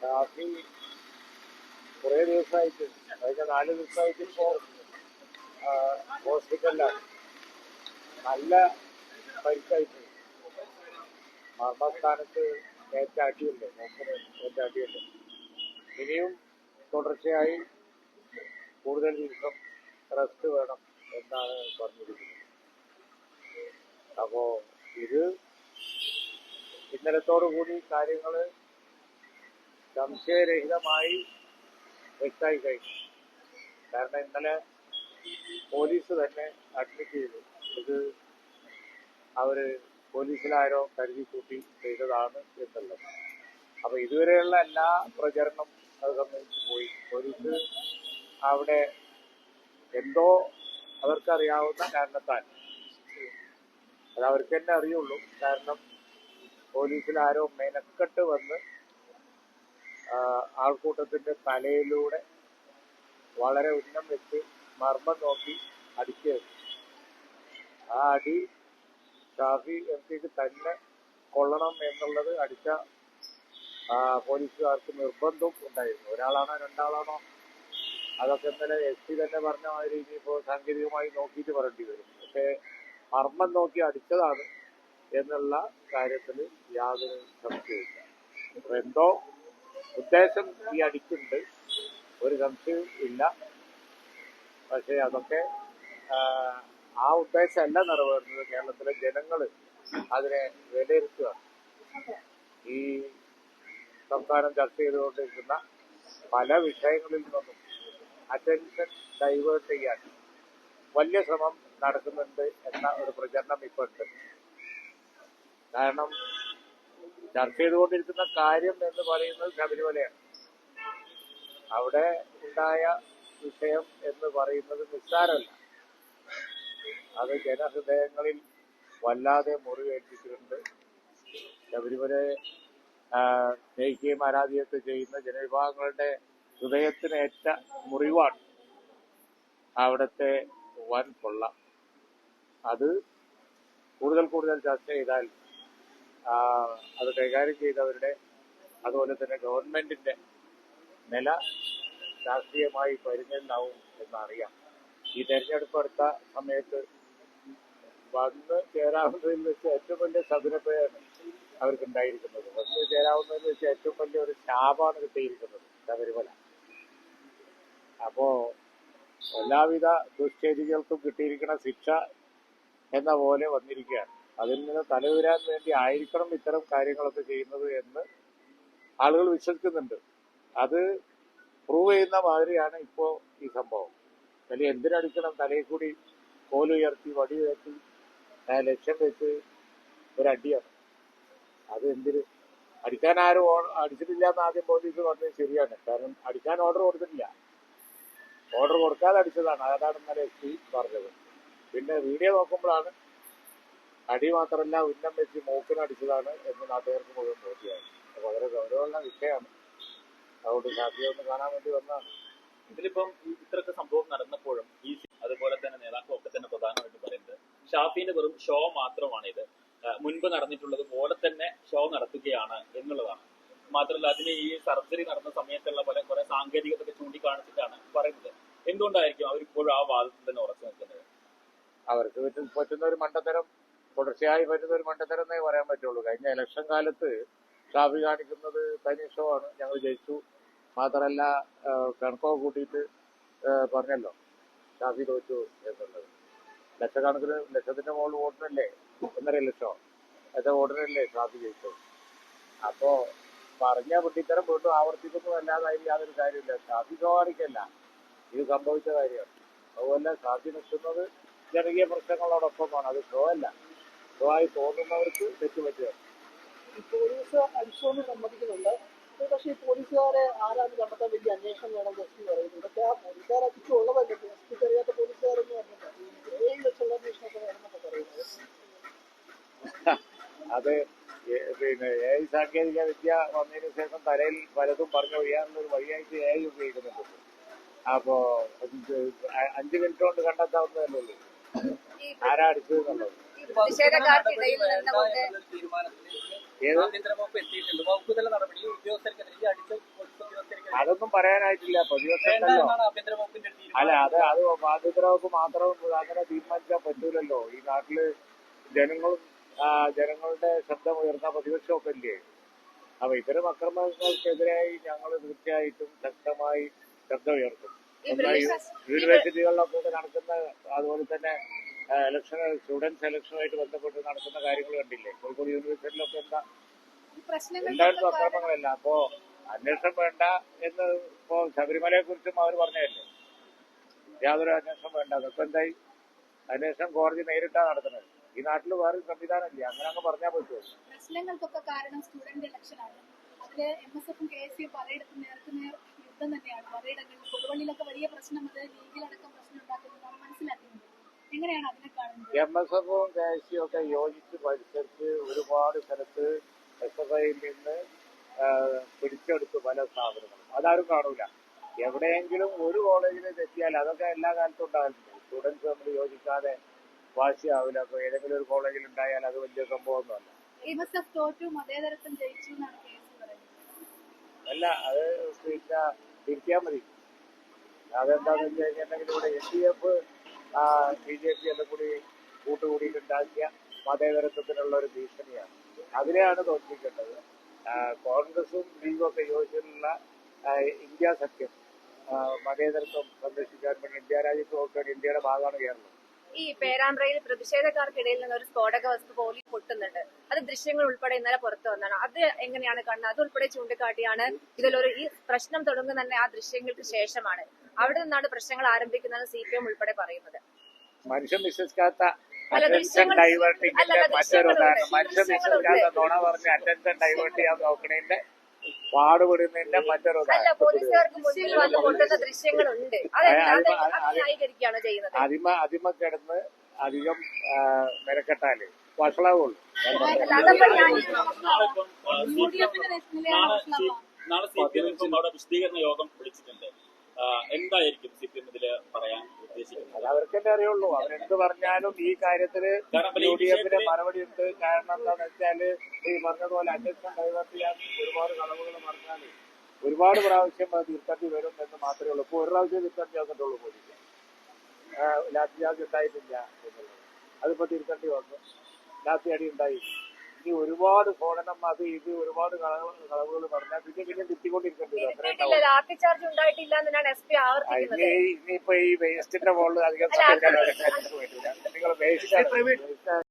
ഷാഫി കുറേ ദിവസമായിട്ട് കഴിഞ്ഞ നാല് ദിവസമായിട്ട് ഇപ്പോ ആ, ഹോസ്പിറ്റലിലാണ്. നല്ല പരിക്കായിട്ട്. മർമ്മസ്ഥാനത്ത് ഏറ്റാട്ടിയുണ്ട് നോക്കുന്നത് ഏറ്റാട്ടിയുണ്ട് ഇനിയും തുടർച്ചയായി കൂടുതൽ ദിവസം റെസ്റ്റ് വേണം എന്നാണ് പറഞ്ഞിരിക്കുന്നത്. അപ്പോ ഇത് ഇന്നലത്തോടു കൂടി കാര്യങ്ങൾ സംശയരഹിതമായി വ്യക്തമായി കഴിഞ്ഞു. കാരണം ഇന്നലെ പോലീസ് തന്നെ അഡ്മിറ്റ് ചെയ്തു. ഇത് അവർ പോലീസിലാരോ കരുതി കൂട്ടി ചെയ്തതാണ് എന്നുള്ളത്. അപ്പൊ ഇതുവരെയുള്ള എല്ലാ പ്രചരണം അത് സംബന്ധിച്ച് പോയി. പോലീസ് അവിടെ എന്തോ അവർക്കറിയാവുന്ന കാരണത്താൽ അത് അവർക്ക് തന്നെ അറിയുള്ളൂ. കാരണം പോലീസിൽ ആരോ മെനക്കെട്ട് വന്ന് ആൾക്കൂട്ടത്തിന്റെ തലയിലൂടെ വളരെ ഉന്നം വെച്ച് മർമ്മം നോക്കി അടിക്കുകയായിരുന്നു ആ അടി ഷാഫി എം പിക്ക് തന്നെ കൊള്ളണം എന്നുള്ളത് അടിച്ച പോലീസുകാർക്ക് നിർബന്ധം ഉണ്ടായിരുന്നു. ഒരാളാണോ രണ്ടാളാണോ? അതൊക്കെ ഇന്നലെ എസ് പി തന്നെ പറഞ്ഞ മാതിരി ഇനിയിപ്പോ സാങ്കേതികമായി നോക്കിയിട്ട് പറയേണ്ടി വരും. പക്ഷേ മർമ്മം നോക്കി അടിച്ചതാണ് എന്നുള്ള കാര്യത്തിൽ യാതൊരു സംശയമില്ല എന്തോ ഉദ്ദേശം ഈ അടിക്കുണ്ട്. ഒരു സംശയവും ഇല്ല. പക്ഷേ അതൊക്കെ ആ, ഉദ്ദേശമല്ല നിറവേറുന്നത് കേരളത്തിലെ ജനങ്ങൾ അതിനെ വിലയിരുത്തുക. ഈ സംസ്ഥാനം ചർച്ച ചെയ്തുകൊണ്ടിരിക്കുന്ന പല വിഷയങ്ങളിൽ നിന്നും അറ്റൻഷൻ ഡൈവേർട്ട് ചെയ്യാൻ വലിയ ശ്രമം നടക്കുന്നുണ്ട് എന്ന ഒരു പ്രചരണം ഇപ്പോൾ ഉണ്ട്. കാരണം ചർച്ച ചെയ്തുകൊണ്ടിരിക്കുന്ന കാര്യം എന്ന് പറയുന്നത് ശബരിമലയാണ്. അവിടെ ഉണ്ടായ വിഷയം എന്ന് പറയുന്നത് നിസ്സാരമല്ല. അത് ജനഹൃദയങ്ങളിൽ വല്ലാതെ മുറിവേൽപ്പിച്ചിട്ടുണ്ട് ശബരിമലയെ ആ, സ്നേഹിക്കുകയും ആരാധ്യമൊക്കെ ചെയ്യുന്ന ജനവിഭാഗങ്ങളുടെ ഹൃദയത്തിനേറ്റ മുറിവാണ് അവിടുത്തെ വൻ കൊള്ള അത് കൂടുതൽ കൂടുതൽ ചർച്ച ചെയ്താൽ അത് കൈകാര്യം ചെയ്തവരുടെ അതുപോലെ തന്നെ ഗവൺമെന്റിന്റെ നില രാഷ്ട്രീയമായി പരിഞ്ഞിട്ടുണ്ടാവും എന്നറിയാം. ഈ തെരഞ്ഞെടുപ്പ് അടുത്ത സമയത്ത് വന്ന് ചേരാവുന്നതിൽ വെച്ച് ഏറ്റവും വലിയ സതുരപ്പയാണ് അവർക്ക് ഉണ്ടായിരിക്കുന്നത് വന്ന് ചേരാവുന്നതിൽ വെച്ച് ഏറ്റവും വലിയ ഒരു ശാപമാണ് കിട്ടിയിരിക്കുന്നത് ശബരിമല. അപ്പോ എല്ലാവിധ ദുഷ്ചേരികൾക്കും കിട്ടിയിരിക്കുന്ന ശിക്ഷ എന്ന പോലെ വന്നിരിക്കുകയാണ്. അതിൽ നിന്ന് തലയുരാൻ വേണ്ടി ആയിരിക്കണം ഇത്തരം കാര്യങ്ങളൊക്കെ ചെയ്യുന്നത് എന്ന് ആളുകൾ വിശ്വസിക്കുന്നുണ്ട്. അത് പ്രൂവ് ചെയ്യുന്ന മാതിരിയാണ് ഇപ്പോ ഈ സംഭവം. വലിയ എന്തിനടിക്കണം തലയിൽ കൂടി കോലുയർത്തി വടി ഉയർത്തി ആ ലക്ഷ്യം വെച്ച് ഒരടിയാണ്. അത് എന്തിന്? അടിക്കാൻ ആരും അടിച്ചിട്ടില്ല എന്ന് ആദ്യം പോലീസ് പറഞ്ഞത് ശരിയാണ്. കാരണം അടിക്കാൻ ഓർഡർ കൊടുത്തിട്ടില്ല. ഓർഡർ കൊടുക്കാതെ അടിച്ചതാണ്. അതാണ് ഇന്നലെ എസ് പി പറഞ്ഞത്. പിന്നെ വീഡിയോ നോക്കുമ്പോഴാണ് അടി മാത്രമല്ല ഉന്നം വെച്ച് മൂക്കിന് അടിച്ചതാണ് എന്ന് നാട്ടുകാർക്ക് മുഴുവൻ ബോധ്യമായി അപ്പൊ വളരെ ഗൗരവമുള്ള വിഷയമാണ്. അതുകൊണ്ട് ഷാഫിയെ ഒന്ന് കാണാൻ വേണ്ടി വന്നതാണ് ഇതിലിപ്പം ഇത്രയൊക്കെ സംഭവം നടന്നപ്പോഴും ഈ അതുപോലെ തന്നെ നേതാക്കളൊക്കെ തന്നെ പ്രധാനമായിട്ട് പറയുന്നത് ഷാഫിന്റെ വെറും ഷോ മാത്രമാണ് ഇത്. മുൻപ് നടന്നിട്ടുള്ളത് പോലെ തന്നെ ഷോ നടത്തുകയാണ് എന്നുള്ളതാണ്. മാത്രമല്ല അതിന് ഈ സർജറി നടന്ന സമയത്തുള്ള പല കുറെ സാങ്കേതികതൊക്കെ ചൂണ്ടിക്കാണിച്ചിട്ടാണ് പറയുന്നത്. എന്തുകൊണ്ടായിരിക്കും അവരിപ്പോഴും ആ വാദത്തിൽ തന്നെ ഉറച്ചു നിൽക്കുന്നത്? അവർക്ക് പറ്റും പറ്റുന്ന ഒരു മണ്ടത്തരം തുടർച്ചയായി പറ്റുന്ന ഒരു മണ്ടത്തരം എന്നേ പറയാൻ പറ്റുള്ളൂ. കഴിഞ്ഞ ഇലക്ഷൻ കാലത്ത് ഷാഫി കാണിക്കുന്നത് തനിഷോ ആണ്. ഞങ്ങൾ ജയിച്ചു. മാത്രമല്ല കണക്കോ കൂട്ടിയിട്ട് പറഞ്ഞല്ലോ ഷാഫി തോറ്റു എന്നുള്ളത്. ലക്ഷക്കണക്കിന് ലക്ഷത്തിന്റെ മുകളിൽ വോട്ടിനല്ലേ? ഒന്നര ലക്ഷം എത്ര വോട്ടിനല്ലേ ഷാഫി ജയിച്ചു അപ്പോ പറഞ്ഞ പൊട്ടിത്തരം വീണ്ടും ആവർത്തിക്കുന്നു. അല്ലാതെ അതിൽ യാതൊരു കാര്യമില്ല ഷാഫി കാണിക്കല്ല. ഇത് സംഭവിച്ച കാര്യമാണ്. അതുപോലെ ഷാഫി നിൽക്കുന്നത് ജനകീയ പ്രശ്നങ്ങളോടൊപ്പമാണ്. അത് ഷോ അല്ല. ആയി തോന്നുന്നവർക്ക് തെറ്റുപറ്റുകയാണ് ഈ പോലീസ് അടിച്ചോന്ന് സമ്മതിക്കുന്നുണ്ട്. പക്ഷേ ഈ പോലീസുകാരെ ആരാന്ന് കണ്ടെത്താൻ വലിയ അന്വേഷണം വേണം പി പറയുന്നു ഇതൊക്കെ ആ പോലീസുകാരെ ചുറ്റുമുള്ളതല്ലേ എസ് പിക്ക് അറിയാത്ത പോലീസുകാരെന്ന് പറഞ്ഞിട്ടുണ്ട് ഏഴ് ലക്ഷമുള്ള അന്വേഷണമൊക്കെ വേണമെന്നൊക്കെ പറയുന്നത് അത് ഏ- പിന്നെ എ ഐ സാങ്കേതിക വിദ്യ വന്നതിന് ശേഷം തലയിൽ പലതും പറഞ്ഞു ഒഴിയാനുള്ളൊരു വഴിയായിട്ട് എ ഐ ഉപയോഗിക്കുന്നുണ്ട്. അപ്പോ അഞ്ച് മിനിറ്റ് കൊണ്ട് കണ്ടെത്താവുന്നതല്ലേ ആരാ അടിച്ചത് എന്നുള്ളത്? പ്രതിഷേധക്കാർക്കിടയിൽ നിന്നുകൊണ്ട് ആഭ്യന്തര അതൊന്നും പറയാനായിട്ടില്ല. പ്രതിപക്ഷമല്ലോ ആഭ്യന്തര അല്ല അത് അത് അത് വകുപ്പ് മാത്രം അങ്ങനെ തീരുമാനിക്കാൻ പറ്റൂലല്ലോ. ഈ നാട്ടിൽ ജനങ്ങളും ജനങ്ങളുടെ ശബ്ദം ഉയർന്ന പ്രതിപക്ഷമൊക്കെ ഇല്ലേ അപ്പൊ ഇത്തരം അക്രമങ്ങൾക്കെതിരായി ഞങ്ങൾ തീർച്ചയായിട്ടും ശക്തമായി ശബ്ദം ഉയർത്തും. യൂണിവേഴ്സിറ്റികളിലൊക്കെ നടക്കുന്ന അതുപോലെ തന്നെ ഇലക്ഷൻ സ്റ്റുഡൻസ് ഇലക്ഷനുമായിട്ട് ബന്ധപ്പെട്ട് നടക്കുന്ന കാര്യങ്ങൾ കണ്ടില്ലേ? കോഴിക്കോട് യൂണിവേഴ്സിറ്റിയിലൊക്കെ എന്താ? എല്ലായിടത്തും അക്രമങ്ങളല്ല? അപ്പോ അന്വേഷണം വേണ്ട എന്ന് ഇപ്പോ ശബരിമലയെ കുറിച്ചും അവർ പറഞ്ഞതല്ലേ? യാതൊരു അന്വേഷണം വേണ്ട. അതൊക്കെ എന്തായി? അന്വേഷണം കോടതി നേരിട്ടാ നടത്തുന്നത് ഈ നാട്ടിൽ വേറെ സംവിധാനമില്ല. അങ്ങനെ അങ്ങ് പറഞ്ഞാൽ പറ്റുമോ പ്രശ്നങ്ങൾക്കൊക്കെ കാരണം സ്റ്റുഡന്റ് ഇലക്ഷനാണ്. അതിൽ എം എസ് എഫും കെ എസ് സിയും പലയിടത്തും നേർക്ക് നേർ യുദ്ധം തന്നെയാണ്. പലയിടങ്ങളിലും കൊടുവള്ളിയിലൊക്കെ വലിയ പ്രശ്നം അത് ലീഗിലടക്കം പ്രശ്നം ഉണ്ടാക്കുന്നതാണ് മനസ്സിലാക്കുന്നത്. എങ്ങനെയാണ് അതിനെ കാണുന്നത്? എം എസ് എഫും കെ എസ് സിയും ഒക്കെ യോജിച്ച് പരിസരിച്ച് ഒരുപാട് സ്ഥലത്ത് എസ് എഫ് ഐയിൽ നിന്ന് പിടിച്ചെടുത്തു പല സ്ഥാപനങ്ങളും. അതാരും കാണൂല. എവിടെയെങ്കിലും ഒരു കോളേജിൽ തെറ്റിയാൽ അതൊക്കെ എല്ലാ കാലത്തും ഉണ്ടാകുന്നുണ്ട് സ്റ്റുഡൻസ് നമ്മൾ യോജിക്കാതെ വാശിയാവില്ല. അപ്പൊ ഏതെങ്കിലും ഒരു കോളേജിൽ ഉണ്ടായാൽ അത് വലിയ സംഭവമൊന്നുമല്ല. അല്ല അത് തിരിക്കാൻ മതി. അതെന്താന്ന് വെച്ച് കഴിഞ്ഞിട്ടുണ്ടെങ്കിൽ ഇവിടെ L D F B J P എല്ലാം കൂടി കൂട്ടുകൂടിയിട്ടുണ്ടാക്കിയ മതേതരത്വത്തിനുള്ള ഒരു ഭീഷണിയാണ്. അതിനെയാണ് തോൽപ്പിക്കേണ്ടത്. കോൺഗ്രസും ലീഗും ഒക്കെ യോജിച്ചിട്ടുള്ള ഇന്ത്യ സഖ്യം മതേതരത്വം സംരക്ഷിക്കാൻ വേണ്ടി ഇന്ത്യ രാജ്യത്ത് നോക്കുകയാണ്. ഇന്ത്യയുടെ ഭാഗമാണ് കേരളം. ഈ പേരാമ്പ്രയിൽ പ്രതിഷേധക്കാർക്കിടയിൽ നിന്ന് ഒരു സ്ഫോടക വസ്തു പോലീസ് പൊട്ടുന്നുണ്ട്. അത് ദൃശ്യങ്ങൾ ഉൾപ്പെടെ ഇന്നലെ പുറത്തു വന്നതാണ്. അത് എങ്ങനെയാണ് കാണുന്നത് അത് ഉൾപ്പെടെ ചൂണ്ടിക്കാട്ടിയാണ് ഇതിലൊരു ഈ പ്രശ്നം തുടങ്ങുന്ന തന്നെ ആ ദൃശ്യങ്ങൾക്ക് ശേഷമാണ്. അവിടെ നിന്നാണ് പ്രശ്നങ്ങൾ ആരംഭിക്കുന്നത് സി പി എം ഉൾപ്പെടെ പറയുന്നത്. മനുഷ്യൻ വിശ്വസിക്കാത്ത അറ്റൻഷൻ മറ്റൊരു. ഉദാഹരണം. മനുഷ്യൻ. വിശ്വസിക്കാത്ത നുണ പറഞ്ഞ് അറ്റൻഷൻ ഡൈവേർട്ട് ചെയ്യാൻ പാടുപെടുന്നതിന്റെ ഉദാഹരണം. അതിമ അതിമ കിടന്ന് അധികം മെനക്കെട്ടാൽ വഷളാവുള്ളൂ. നാളെ സി പി എം അവിടെ വിശദീകരണ യോഗം വിളിച്ചിട്ടുണ്ട്. എന്തായിരിക്കും സി പി എം പറയാൻ ഉദ്ദേശിക്കുന്നത്? അത് അവർക്കെന്നെ അറിയുള്ളൂ. അവരെന്ത് പറഞ്ഞാലും ഈ കാര്യത്തിൽ യു ഡി എഫിന്റെ മറുപടി ഉണ്ട്. കാരണം എന്താന്ന് വെച്ചാൽ ഈ പറഞ്ഞതുപോലെ അന്വേഷണം ഡൈവേർട്ട് ചെയ്യാൻ ഒരുപാട് കളവുകൾ പറഞ്ഞാൽ ഒരുപാട് പ്രാവശ്യം അത് തിരുത്തണ്ടി വരും എന്ന് മാത്രമേ ഉള്ളൂ. ഇപ്പൊ ഒരു പ്രാവശ്യം തിരുത്തി വന്നിട്ടുള്ളൂ പോലീസ്. ലാത്തി ചാർജ് ഉണ്ടായിട്ടില്ല എന്നുള്ളത്. അതിപ്പോ തിരുത്തി വന്നു. ലാത്തി അടി ഉണ്ടായി ഇനി ഒരുപാട് സ്ഫോടനം അത് ഇത് ഒരുപാട് കളവുകൾ പറഞ്ഞാൽ പിന്നെ പിന്നെ ലാത്തി ചാർജ് ഉണ്ടായിട്ടില്ല എന്നാണ് എസ് പി ആ, ആവർത്തിക്കുന്നത്. ഇനി ഇനിയിപ്പോ ഈ വേസ്റ്റിന്റെ മുകളിൽ അധികം നിങ്ങൾ വേസ്റ്റ്